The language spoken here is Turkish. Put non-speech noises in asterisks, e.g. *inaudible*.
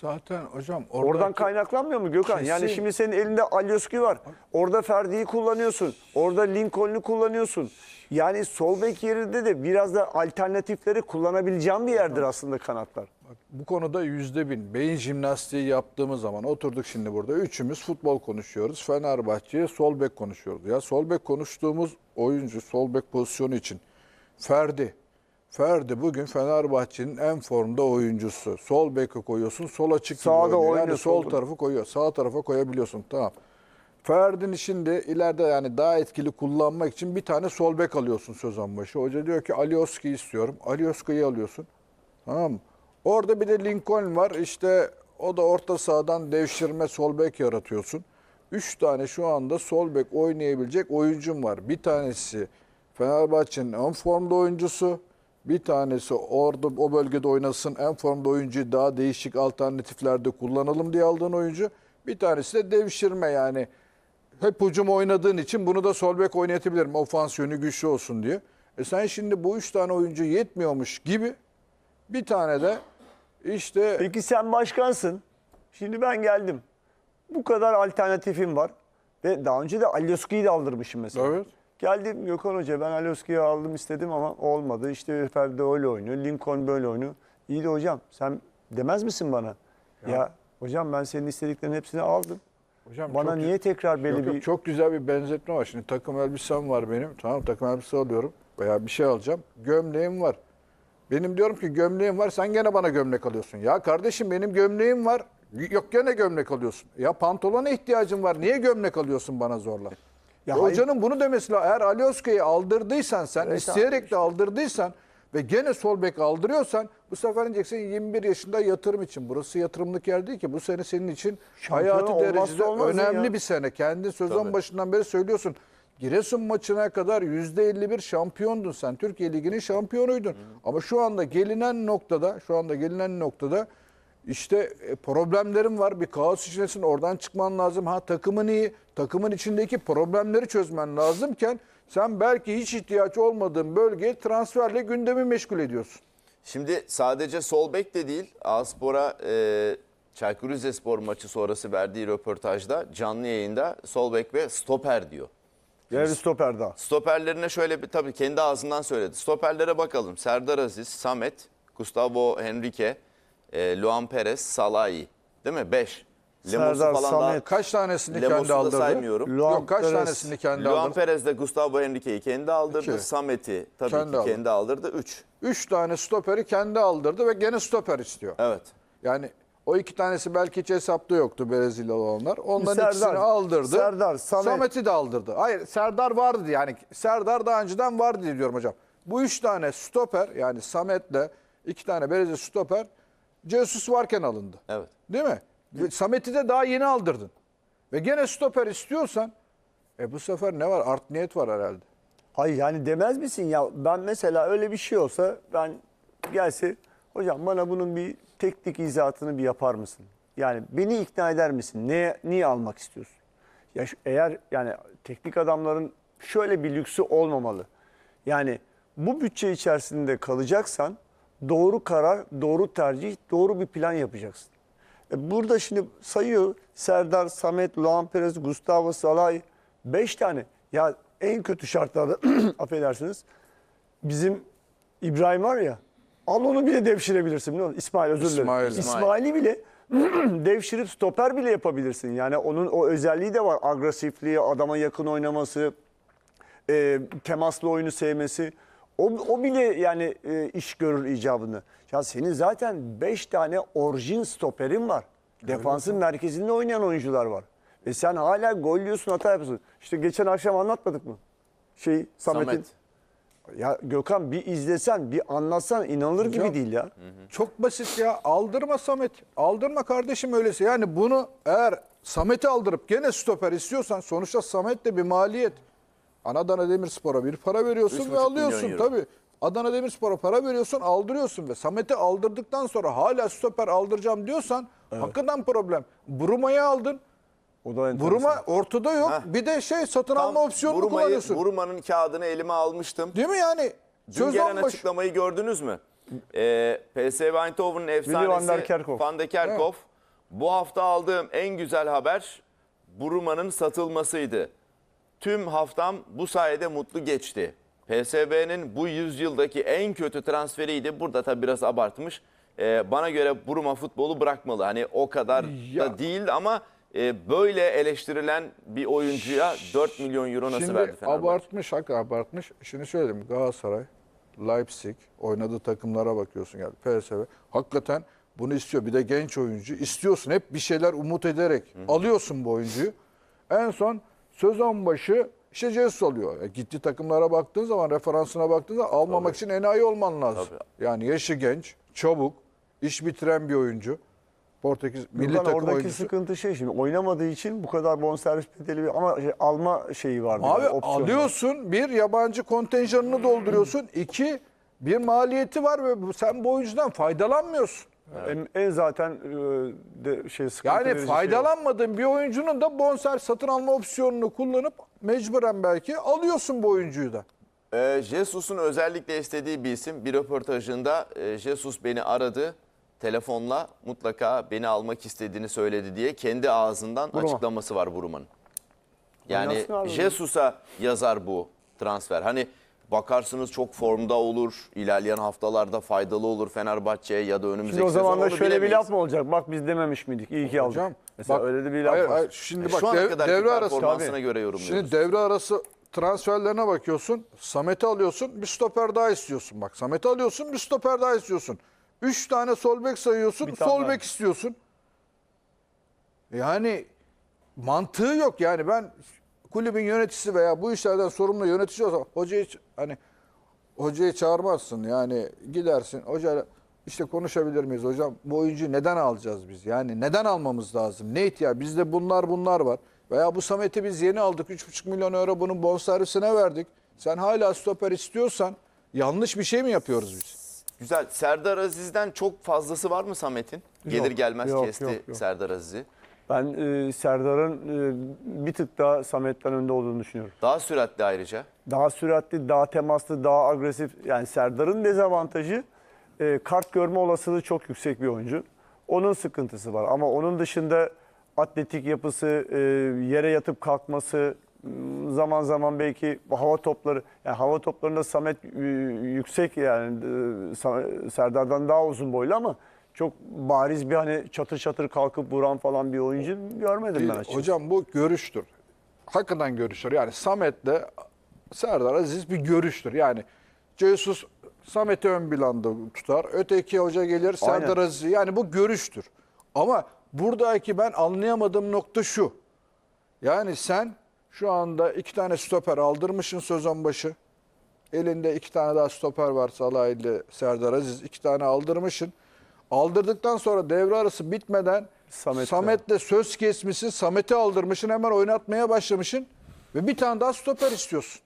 Zaten hocam oradaki- Oradan kaynaklanmıyor mu Gökhan? Yani Kesin. şimdi senin elinde Alioski var. Orada Ferdi'yi kullanıyorsun. Orada Lincoln'u kullanıyorsun. Yani sol bek yerinde de biraz da alternatifleri kullanabileceğin bir yerdir aslında kanatlar. Bu konuda yüzde bin beyin jimnastiği yaptığımız zaman oturduk şimdi burada. Üçümüz futbol konuşuyoruz. Fenerbahçe'ye sol bek konuşuyoruz. Ya sol bek konuştuğumuz oyuncu sol bek pozisyonu için Ferdi. Ferdi bugün Fenerbahçe'nin en formda oyuncusu. Sol beke koyuyorsun, sol açık Sağda oynuyor. Yani sol solda. tarafı koyuyor. Sağ tarafa koyabiliyorsun. Tamam. Ferdi'nin şimdi ileride yani daha etkili kullanmak için bir tane sol bek alıyorsun sezon başı. Hoca diyor ki Alioski'yi istiyorum. Alioski'yi alıyorsun. Tamam mı? Orada bir de Lincoln var. İşte o da orta sahadan devşirme sol bek yaratıyorsun. Üç tane şu anda sol bek oynayabilecek oyuncum var. Bir tanesi Fenerbahçe'nin en formda oyuncusu. Bir tanesi orada o bölgede oynasın en formda oyuncuyu daha değişik alternatiflerde kullanalım diye aldığın oyuncu. Bir tanesi de devşirme yani hep hücum oynadığın için bunu da sol bek oynatabilirim. Ofans yönü güçlü olsun diye. E sen şimdi bu üç tane oyuncu yetmiyormuş gibi bir tane de işte Peki sen başkansın. Şimdi ben geldim. Bu kadar alternatifim var. Ve daha önce de Alioski'yi de aldırmışım mesela. Evet. Geldim Gökhan Hoca ben Alioski'yi aldım istedim ama olmadı. İşte Ferdi öyle oynuyor. Lincoln böyle oynuyor. İyi de hocam sen demez misin bana? Ya, hocam ben senin istediklerin hepsini aldım. Hocam Bana çok- niye tekrar belli Yok, yok, bir... çok güzel bir benzetme var. Şimdi takım elbisem var benim. Tamam takım elbise alıyorum veya bir şey alacağım. Gömleğim var. Benim diyorum ki gömleğim var sen gene bana gömlek alıyorsun. Ya kardeşim benim gömleğim var. Yok gene gömlek alıyorsun. Ya pantolona ihtiyacım var. Niye gömlek alıyorsun bana zorla? Ya hayır- hocanın bunu demesi lazım. Eğer Alioska'yı aldırdıysan sen, Evet isteyerek de aldırdıysan ve gene sol bek aldırıyorsan bu sefer diyeceksin 21 yaşında yatırım için. Burası yatırımlık yer değil ki. Bu sene senin için Şampiyon hayati derecede önemli ya. bir sene. Kendi Tabii. başından beri söylüyorsun. Giresun maçına kadar %51 şampiyondun sen. Türkiye Ligi'nin şampiyonuydun. Ama şu anda gelinen noktada, şu anda gelinen noktada işte e, problemlerin var. Bir kaos içindesin. Oradan çıkman lazım. Ha takımın iyi. Takımın içindeki problemleri çözmen lazımken sen belki hiç ihtiyaç olmadığın bölgeye transferle gündemi meşgul ediyorsun. Şimdi sadece sol bek de değil. Aspor'a e, Çaykur Rizespor maçı sonrası verdiği röportajda canlı yayında sol bek ve stoper diyor. Bir stoper daha. Stoperlerine şöyle bir tabii kendi ağzından söyledi. Stoperlere bakalım. Serdar Aziz, Samet, Gustavo Henrique, e, Luan Perez, Salahi. Değil mi? 5. Serdar, Samet. Kaç tanesini Lemos'u kendi da aldırdı? saymıyorum. Luan Yok kaç Perez, tanesini kendi Luan aldırdı? Perez de Gustavo Henrique'yi kendi aldırdı. İki. Samet'i tabii Kendi ki aldı. kendi aldırdı. 3. Üç tane stoperi kendi aldırdı ve gene stoper istiyor. Evet. Yani o iki tanesi belki hiç hesapta yoktu Brezilyalı olanlar. Ondan Serdar, ikisini aldırdı. Serdar, Samet. Samet'i de aldırdı. Hayır Serdar vardı yani. Serdar daha önceden vardı diye diyorum hocam. Bu üç tane stoper yani Samet'le iki tane Brezilya stoper Jesus varken alındı. Evet. Değil mi? Ve Samet'i de daha yeni aldırdın. Ve gene stoper istiyorsan e bu sefer ne var? Art niyet var herhalde. Hayır yani demez misin ya ben mesela öyle bir şey olsa ben gelse hocam bana bunun bir teknik izahatını bir yapar mısın? Yani beni ikna eder misin? Neye, niye almak istiyorsun? Ya şu- eğer yani teknik adamların şöyle bir lüksü olmamalı. Yani bu bütçe içerisinde kalacaksan doğru karar, doğru tercih, doğru bir plan yapacaksın. E burada şimdi sayıyor Serdar, Samet, Luan Perez, Gustavo Salay 5 tane. Ya en kötü şartlarda *clears throat* affedersiniz bizim İbrahim var ya al onu bile devşirebilirsin biliyor musun? İsmail özür dilerim. İsmail. İsmail'i bile *clears throat* devşirip stoper bile yapabilirsin. Yani onun o özelliği de var. Agresifliği, adama yakın oynaması, e, temaslı oyunu sevmesi. O, o bile yani e, iş görür icabını. Ya senin zaten 5 tane orijin stoperin var. Defansın merkezinde oynayan oyuncular var. Ve sen hala gol yiyorsun hata yapıyorsun. İşte geçen akşam anlatmadık mı? Şey Samet'in. Samet. Ya Gökhan bir izlesen, bir anlatsan inanılır gibi Hocam, değil ya. Çok basit ya. Aldırma Samet. Aldırma kardeşim öylesi. Yani bunu eğer Samet'i aldırıp gene stoper istiyorsan sonuçta Samet de bir maliyet. Adana Demirspor'a bir para veriyorsun ve alıyorsun tabii. Adana Demirspor'a para veriyorsun, aldırıyorsun ve Samet'i aldırdıktan sonra hala stoper aldıracağım diyorsan hakikaten problem. Bruma'yı aldın. O da enteresan. Bruma ortada yok. Heh. Bir de şey satın alma opsiyonunu Buruma'yı- kullanıyorsun. Buruma'nın kağıdını elime almıştım. Değil mi yani? Dün gelen başı- açıklamayı gördünüz mü? Ee, PSV Eindhoven'ın efsanesi. Van de Kerkhoff Bu hafta aldığım en güzel haber Buruma'nın satılmasıydı. Tüm haftam bu sayede mutlu geçti. PSV'nin bu yüzyıldaki en kötü transferiydi. Burada tabii biraz abartmış. Ee, bana göre Buruma futbolu bırakmalı. Hani o kadar Ya. da değil ama e, böyle eleştirilen bir oyuncuya 4 milyon euro nasıl Şimdi verdi Fenerbahçe? abartmış, hakikaten abartmış. Şimdi söyledim Galatasaray, Leipzig oynadığı takımlara bakıyorsun yani PSV. Hakikaten bunu istiyor. Bir de genç oyuncu. istiyorsun hep bir şeyler umut ederek alıyorsun bu oyuncuyu. En son sezon başı işte Jesus oluyor. E, gitti takımlara baktığın zaman, referansına baktığın zaman almamak için enayi olman lazım. Tabii. Yani yaşı genç, çabuk, iş bitiren bir oyuncu. Portekiz milli Buradan takım oradaki oyuncusu. sıkıntı şey şimdi oynamadığı için bu kadar bonservis bedeli bir- ama şey, alma şeyi vardı. Abi yani, alıyorsun bir yabancı kontenjanını dolduruyorsun. iki bir maliyeti var ve sen bu oyuncudan faydalanmıyorsun. En, en zaten e, de şey sıkıntı Yani verici şey faydalanmadığın bir oyuncunun da bonservis satın alma opsiyonunu kullanıp mecburen belki alıyorsun bu oyuncuyu da. Ee, Jesus'un özellikle istediği bir isim. Bir röportajında e, Jesus beni aradı telefonla mutlaka beni almak istediğini söyledi diye kendi ağzından Buruma. açıklaması var Buruma'nın. Yani. Jesus'a yazar bu transfer. Hani bakarsınız çok formda olur, ilerleyen haftalarda faydalı olur Fenerbahçe'ye ya da önümüzdeki Şimdi o zaman da şöyle bir bilemeyiz. laf mı olacak? Bak biz dememiş miydik? İyi ki aldık. Hocam, Mesela bak- öyle de bir laf Hayır, var. hayır, şimdi E, bak Şu dev- devre arası performansına Tabii. göre yorumluyoruz. Şimdi devre arası transferlerine bakıyorsun. Samet'i alıyorsun, bir stoper daha istiyorsun. Bak Samet'i alıyorsun, bir stoper daha istiyorsun. Üç tane sol bek sayıyorsun, Bir sol bek istiyorsun. Yani mantığı yok yani ben kulübün yöneticisi veya bu işlerden sorumlu yönetici olsam hocayı hani hocayı çağırmazsın yani gidersin hocayla işte konuşabilir miyiz hocam bu oyuncuyu neden alacağız biz yani neden almamız lazım ne ihtiyaç bizde bunlar bunlar var veya bu Samet'i biz yeni aldık 3,5 milyon euro bunun bonservisine verdik sen hala stoper istiyorsan yanlış bir şey mi yapıyoruz biz? Güzel. Serdar Aziz'den çok fazlası var mı Samet'in? Gelir gelmez yok, kesti yok, yok. Serdar Aziz'i. Ben e, Serdar'ın e, bir tık daha Samet'ten önde olduğunu düşünüyorum. Daha süratli ayrıca. Daha süratli, daha temaslı, daha agresif. Yani Serdar'ın dezavantajı e, kart görme olasılığı çok yüksek bir oyuncu. Onun sıkıntısı var ama onun dışında atletik yapısı, e, yere yatıp kalkması, zaman zaman belki hava topları, yani hava toplarında Samet e, yüksek yani e, Serdar'dan daha uzun boylu ama çok bariz bir hani çatır çatır kalkıp vuran falan bir oyuncu görmedim ben açıkçası. Hocam bu görüştür. Hakikaten görüştür. Yani Samet'le Serdar Aziz bir görüştür. Yani Jesus Samet'i ön planda tutar. Öteki hoca gelir Serdar. Aziz'i. Yani bu görüştür. Ama buradaki ben anlayamadığım nokta şu. Yani sen şu anda iki tane stoper aldırmışsın sezon başı. Elinde iki tane daha stoper var Salah ile Serdar Aziz. iki tane aldırmışsın. Aldırdıktan sonra devre arası bitmeden Samet'le. Samet'le söz kesmişsin. Samet'i aldırmışsın. Hemen oynatmaya başlamışsın. Ve bir tane daha stoper istiyorsun.